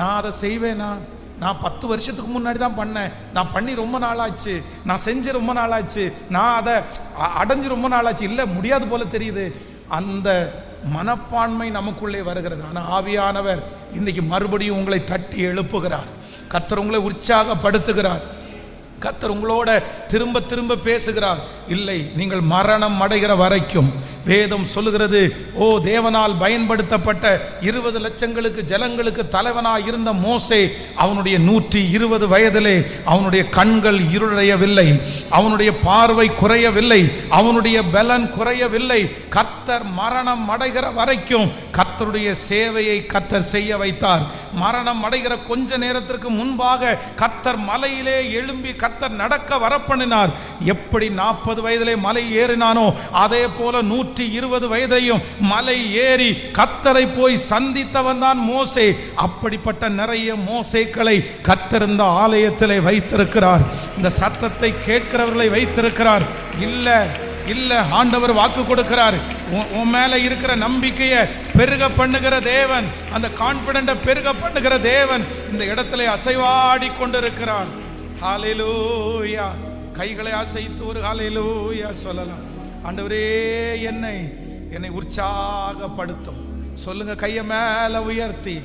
நான் அதை செய்வேனா? நான் பத்து வருஷத்துக்கு முன்னாடி தான் பண்ணேன். நான் பண்ணி ரொம்ப நாளாச்சு. நான் செஞ்சு ரொம்ப நாளாச்சு. நான் அதை அடைஞ்சு ரொம்ப நாளாச்சு. இல்லை முடியாது போல தெரியுது. அந்த மனப்பான்மை நமக்குள்ளே வருகிறது. ஆனால் ஆவியானவர் இன்னைக்கு மறுபடியும் உங்களை தட்டி எழுப்புகிறார். கர்த்தர் உங்களை உற்சாகப்படுத்துகிறார். கத்தர் உங்களோட திரும்ப திரும்ப பேசுகிறார். இல்லை நீங்கள் மரணம் அடைகிற வரைக்கும். வேதம் சொல்லுகிறது ஓ தேவனால் பயன்படுத்தப்பட்ட இருபது லட்சங்களுக்கு ஜனங்களுக்கு தலைவனாக இருந்த மோசே அவனுடைய நூற்றி இருபது வயதிலே அவனுடைய கண்கள் இருளையவில்லை அவனுடைய பார்வை குறையவில்லை. அவனுடைய பலன் குறையவில்லை. கர்த்தர் மரணம் அடைகிற வரைக்கும் கர்த்தருடைய சேவையை கர்த்தர் செய்ய வைத்தார். மரணம் அடைகிற கொஞ்ச நேரத்திற்கு முன்பாக கர்த்தர் மலையிலே எழும்பி கர்த்தர் நடக்க வரப்பண்ணினார். எப்படி நாற்பது வயதிலே மலை ஏறினானோ அதே போல நூற்றி இருபது வயதையும் மலை ஏறி கர்த்தரை போய் சந்தித்தவன் தான் மோசே. அப்படிப்பட்ட நிறைய மோசேக்களை கர்த்தர் இந்த ஆலயத்திலே வைத்திருக்கிறார். இந்த சத்தத்தை கேட்கிறவர்களை வைத்திருக்கிறார். இல்லை இல்ல ஆண்டவர் வாக்கு கொடுக்கிறார். உன் உன் மேல இருக்கிற நம்பிக்கையை பெருக பண்ணுகிற தேவன் அந்த கான்பிடண்ட பெருக பண்ணுகிற தேவன் இந்த இடத்துல அசைவாடி கொண்டிருக்கிறார். ஹalleluya. கைகளை அசைத்து ஒரு ஹalleluya சொல்லலாம். ஆண்டவரே என்னை என்னை உற்சாகப்படுத்தும். சொல்லுங்க கையை மேல உயர்த்தி.